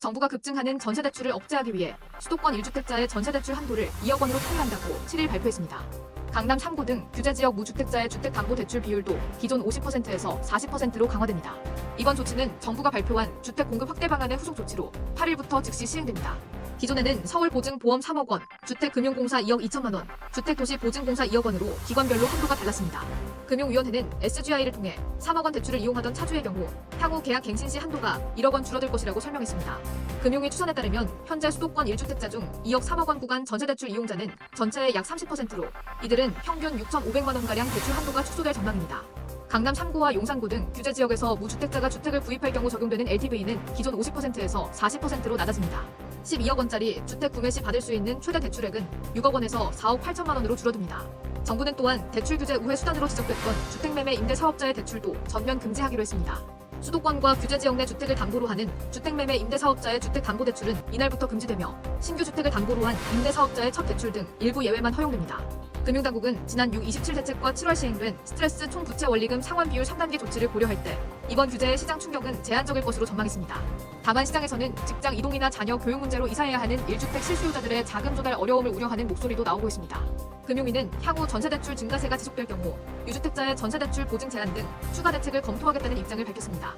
정부가 급증하는 전세 대출을 억제하기 위해 수도권 1주택자의 전세 대출 한도를 2억 원으로 통일한다고 7일 발표했습니다. 강남 3구 등 규제 지역 무주택자의 주택 담보 대출 비율도 기존 50%에서 40%로 강화됩니다. 이번 조치는 정부가 발표한 주택 공급 확대 방안의 후속 조치로 8일부터 즉시 시행됩니다. 기존에는 서울보증보험 3억 원, 주택금융공사 2억 2천만 원, 주택도시보증공사 2억 원으로 기관별로 한도가 달랐습니다. 금융위원회는 SGI를 통해 3억 원 대출을 이용하던 차주의 경우 향후 계약 갱신 시 한도가 1억 원 줄어들 것이라고 설명했습니다. 금융위 추산에 따르면 현재 수도권 1주택자 중 2억 3억 원 구간 전세대출 이용자는 전체의 약 30%로 이들은 평균 6,500만 원가량 대출 한도가 축소될 전망입니다. 강남 3구와 용산구 등 규제 지역에서 무주택자가 주택을 구입할 경우 적용되는 LTV는 기존 50%에서 40%로 낮아집니다. 12억 원짜리 주택 구매 시 받을 수 있는 최대 대출액은 6억 원에서 4억 8천만 원으로 줄어듭니다. 정부는 또한 대출 규제 우회 수단으로 지적됐던 주택매매 임대 사업자의 대출도 전면 금지하기로 했습니다. 수도권과 규제 지역 내 주택을 담보로 하는 주택매매 임대 사업자의 주택 담보 대출은 이날부터 금지되며 신규 주택을 담보로 한 임대 사업자의 첫 대출 등 일부 예외만 허용됩니다. 금융당국은 지난 6 27대책과 7월 시행된 스트레스 총 부채 원리금 상환 비율 3단계 조치를 고려할 때 이번 규제의 시장 충격은 제한적일 것으로 전망했습니다. 다만 시장에서는 직장 이동이나 자녀 교육 문제로 이사해야 하는 1주택 실수요자들의 자금 조달 어려움을 우려하는 목소리도 나오고 있습니다. 금융위는 향후 전세대출 증가세가 지속될 경우 유주택자의 전세대출 보증 제한 등 추가 대책을 검토하겠다는 입장을 밝혔습니다.